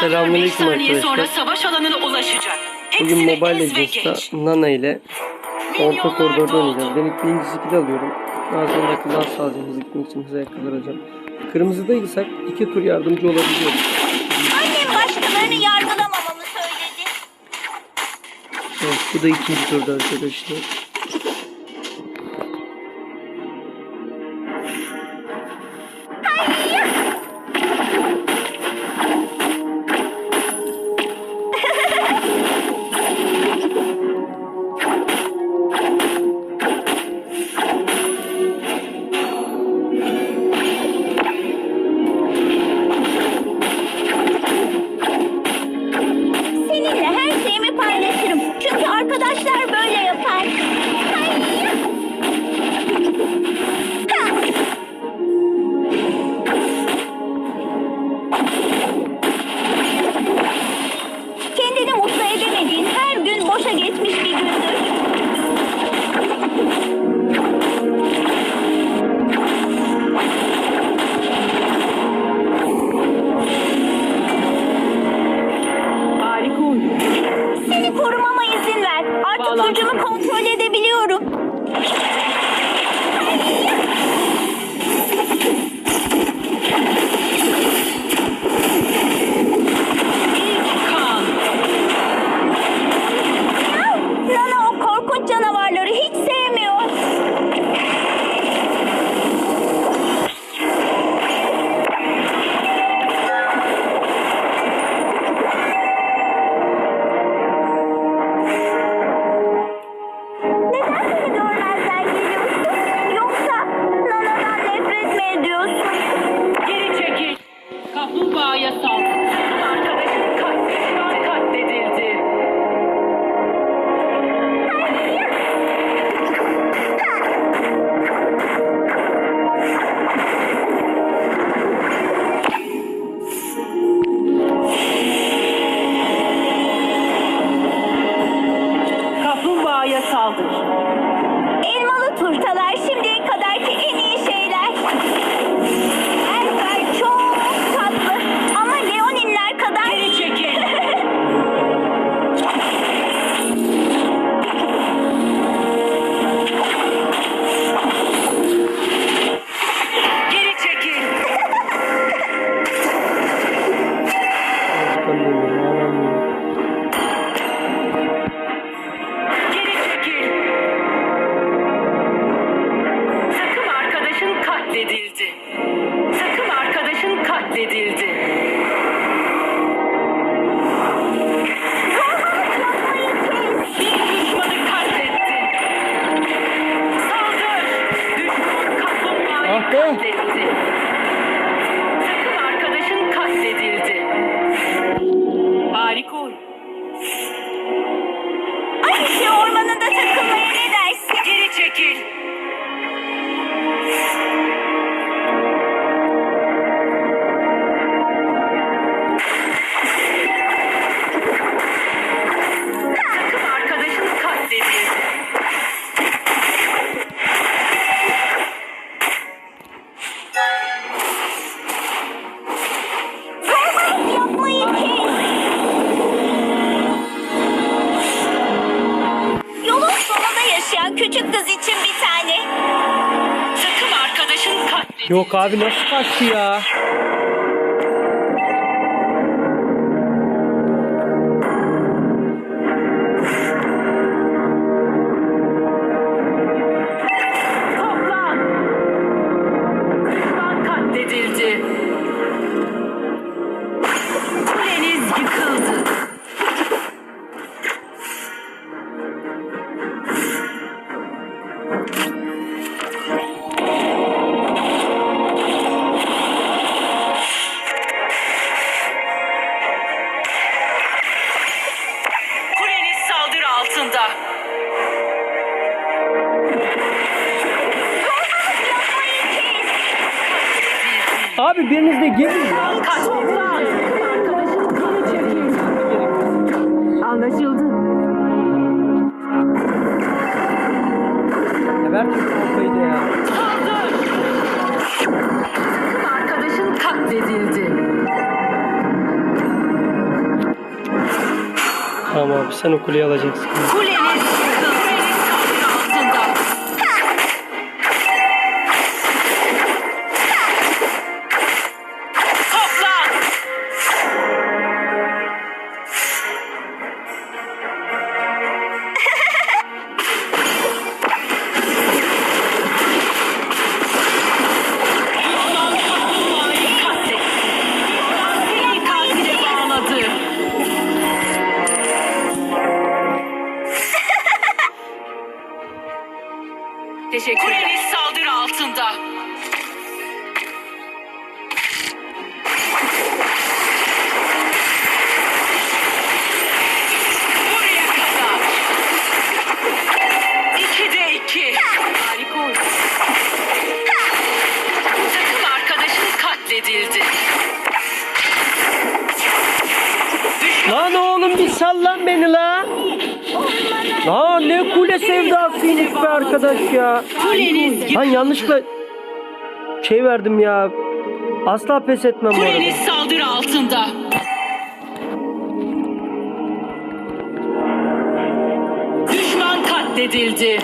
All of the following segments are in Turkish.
Selamünaleyküm arkadaşlar. savaş alanına ulaşacak. Bugün Mobile Legends'ta Nana ile orta koridorda oynayacağız. Ben ikinci skill alıyorum. Daha sonra yakınlar alacağım. Hızlı gitmek için hıza yakınlaracağım. Kırmızıdaysak iki tur yardımcı olabiliyoruz. Annem başkalarını yargılamamamı söyledi. Evet, bu da ikinci turda arkadaşlar. Ver şu kafayı da ya. Saldır! Arkadaşın katledildi. Tamam abi sen o kuleyi alacaksın. Kuleniz yanlışlıkla şey verdim ya. Asla pes etmem bu arada. Saldırı altında. Düşman katledildi.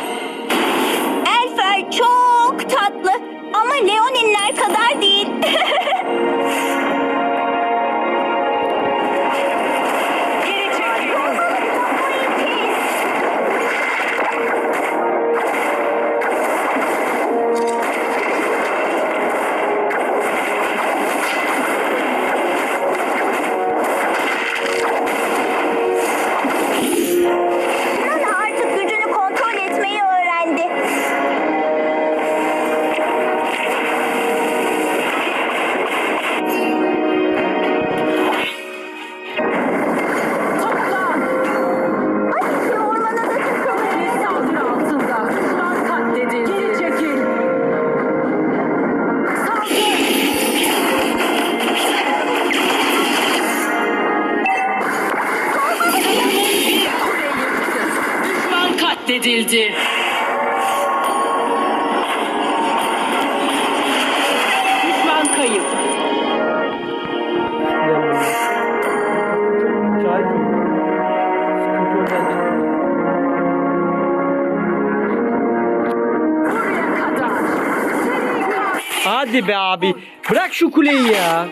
edildi. Düşman kayıp. Hadi be abi. Bırak şu kuleyi ya.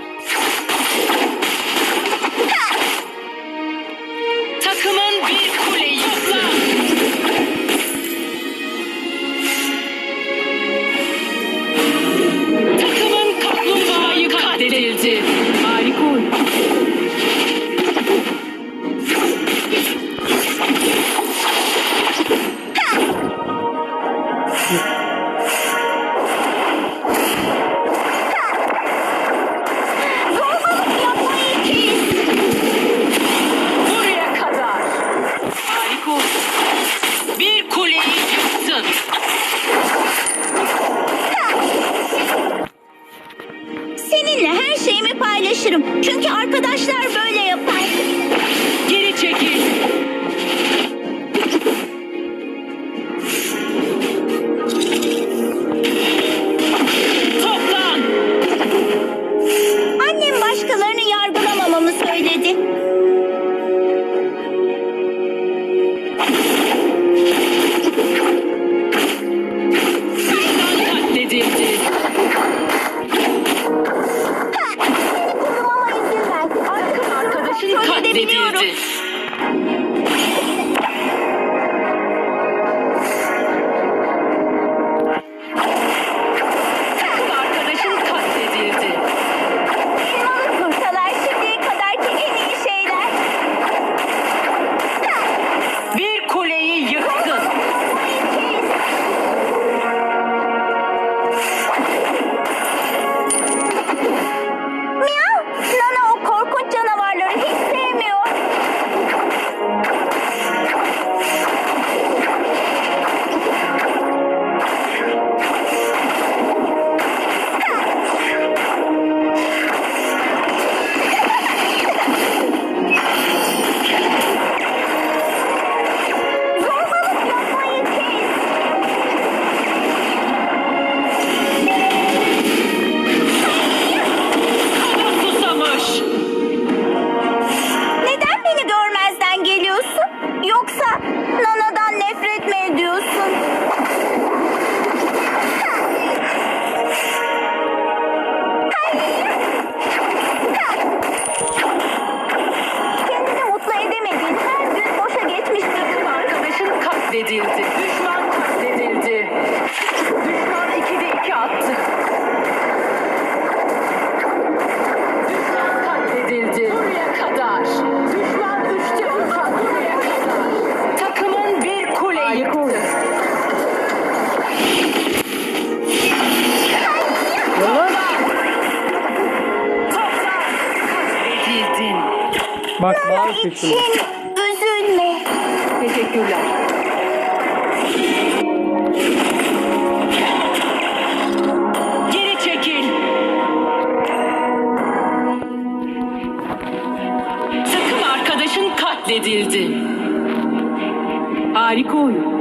kadar. Düşman üçte uçak. Takımın bir kule yıktı. Bak bağır Için üzülme. Teşekkürler. edildi. Harika oyun.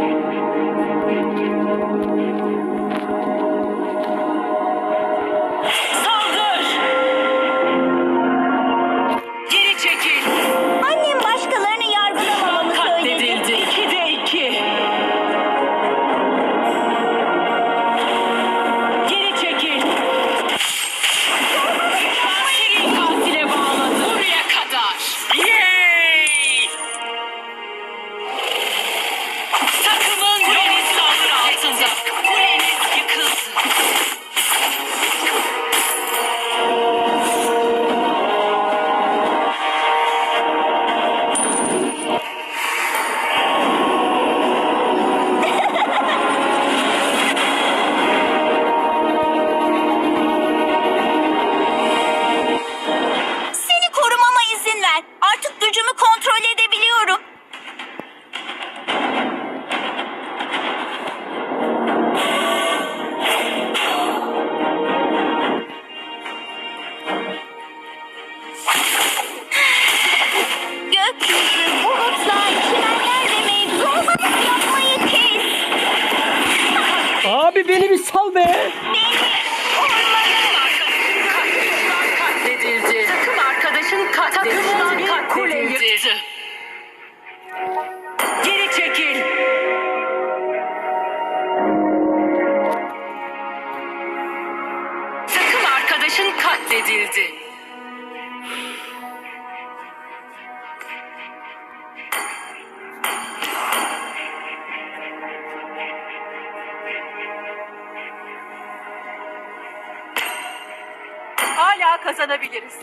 hala kazanabiliriz.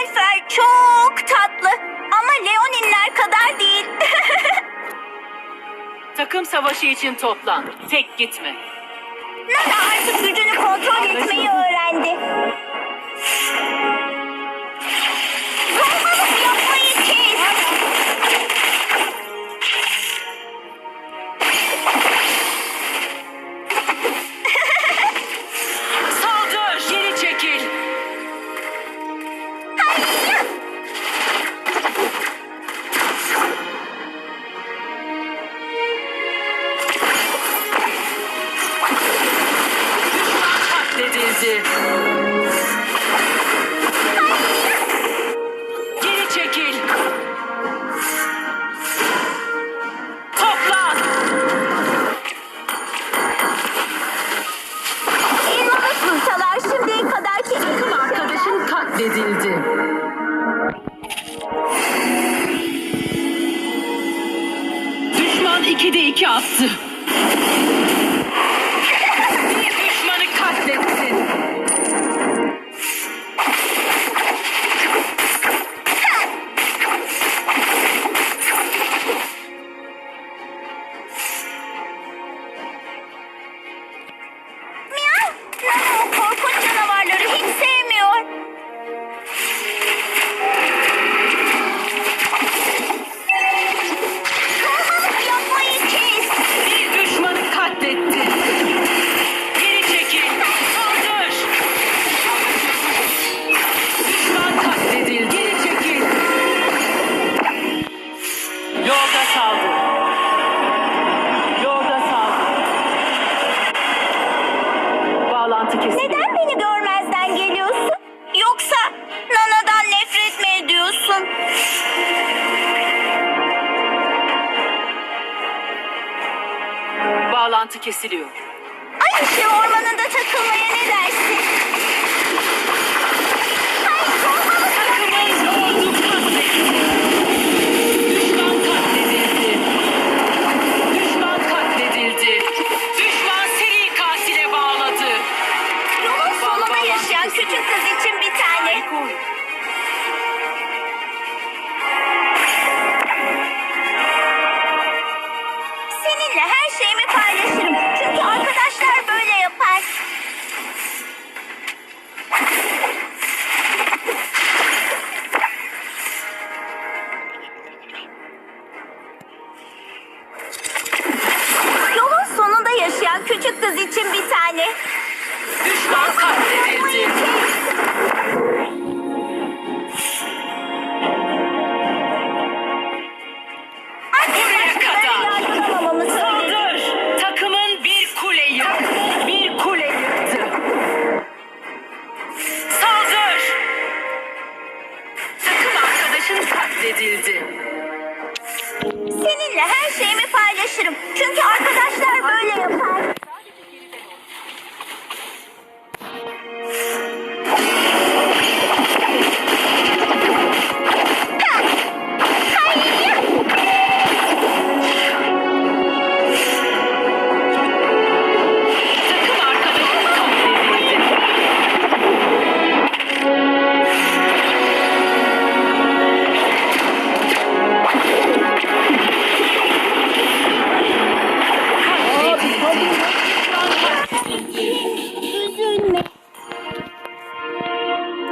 Elfer çok tatlı ama Leoninler kadar değil. Takım savaşı için toplan. Tek gitme. Nana artık gücünü kontrol etmeyi öğrendi.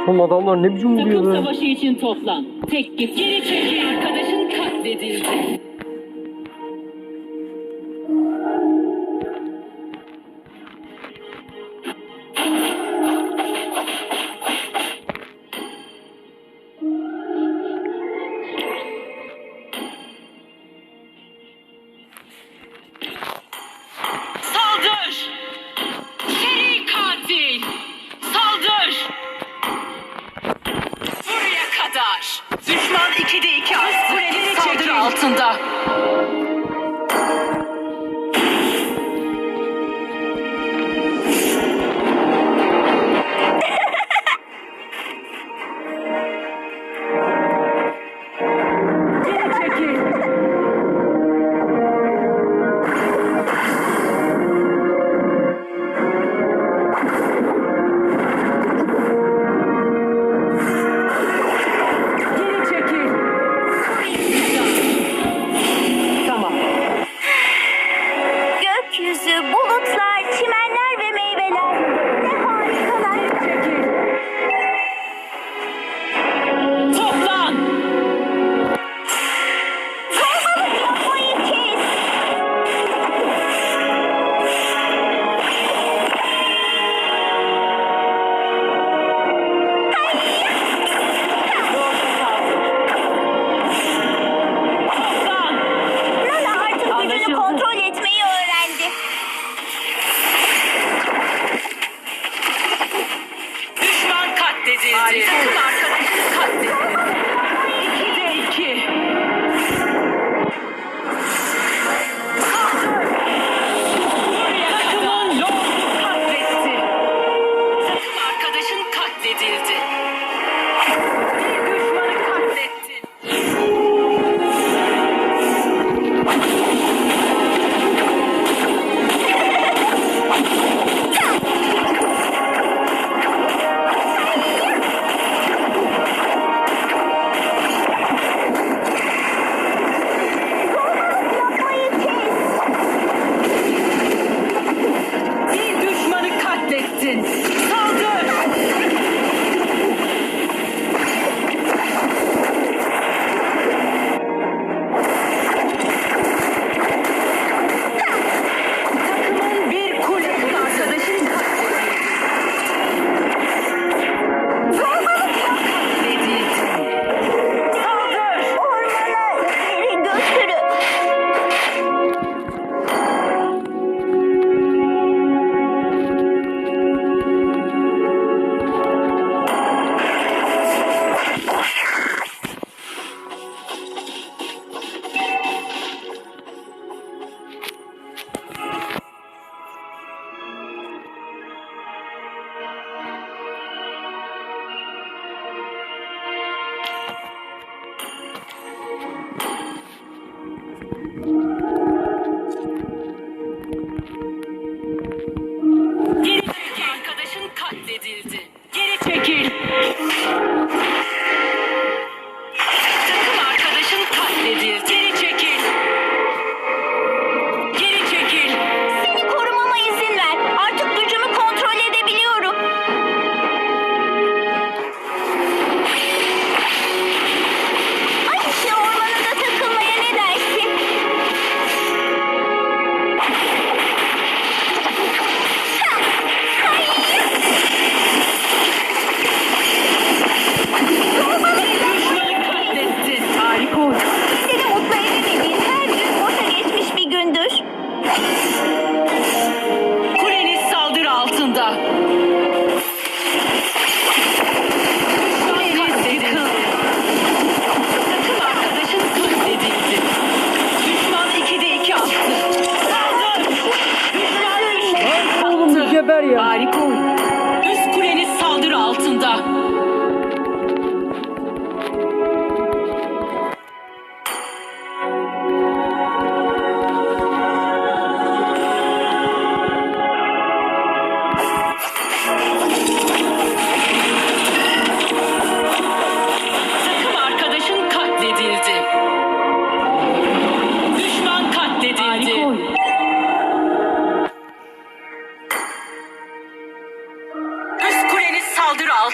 Oğlum adamlar ne biçim vuruyor Takım be? savaşı için toplan. Tek git. Geri çekil. Arkadaşın katledildi.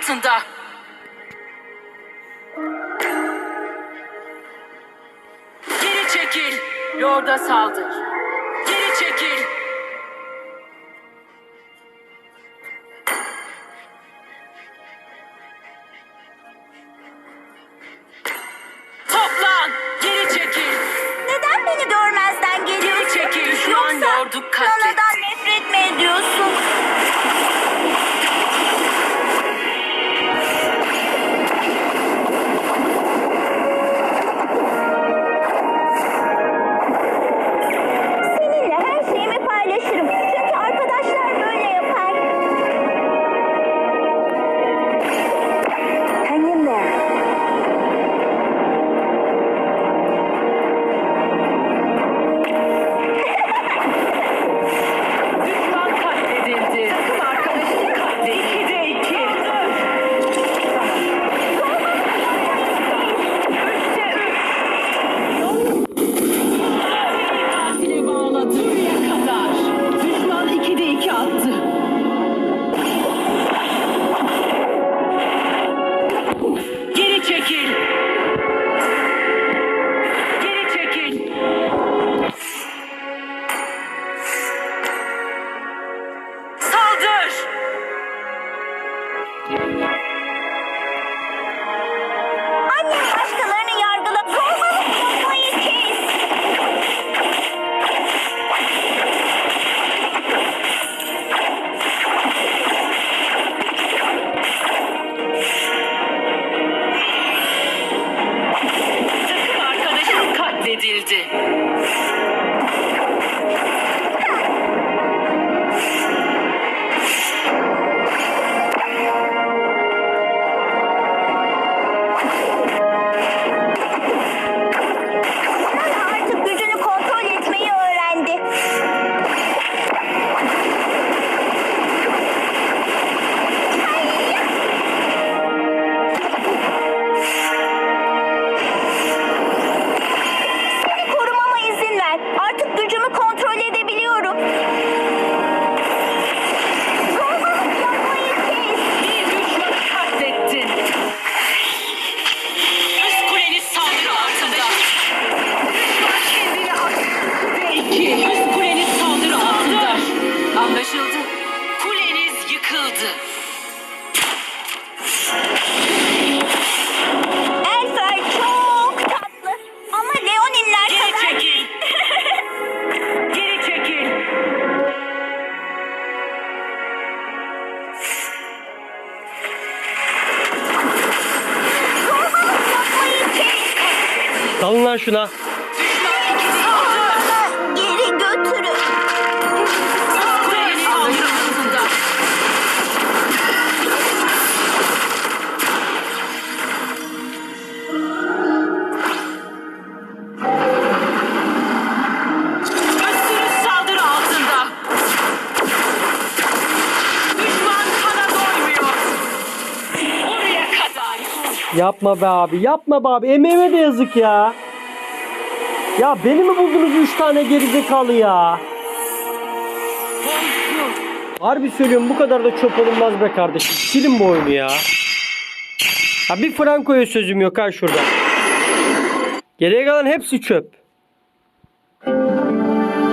Altında. Geri çekil. Lord'a saldır. Dalın lan şuna. Geri götürün. Saldırı altında. Düşman kana doymuyor. Oraya kadar. Yapma be abi. Yapma be abi. Emeğime de yazık ya. Ya beni mi buldunuz 3 tane gerizekalı ya? Harbi söylüyorum bu kadar da çöp olunmaz be kardeşim. Silin bu oyunu ya. Ya bir Franco'ya sözüm yok ha şurada. Geriye kalan hepsi çöp.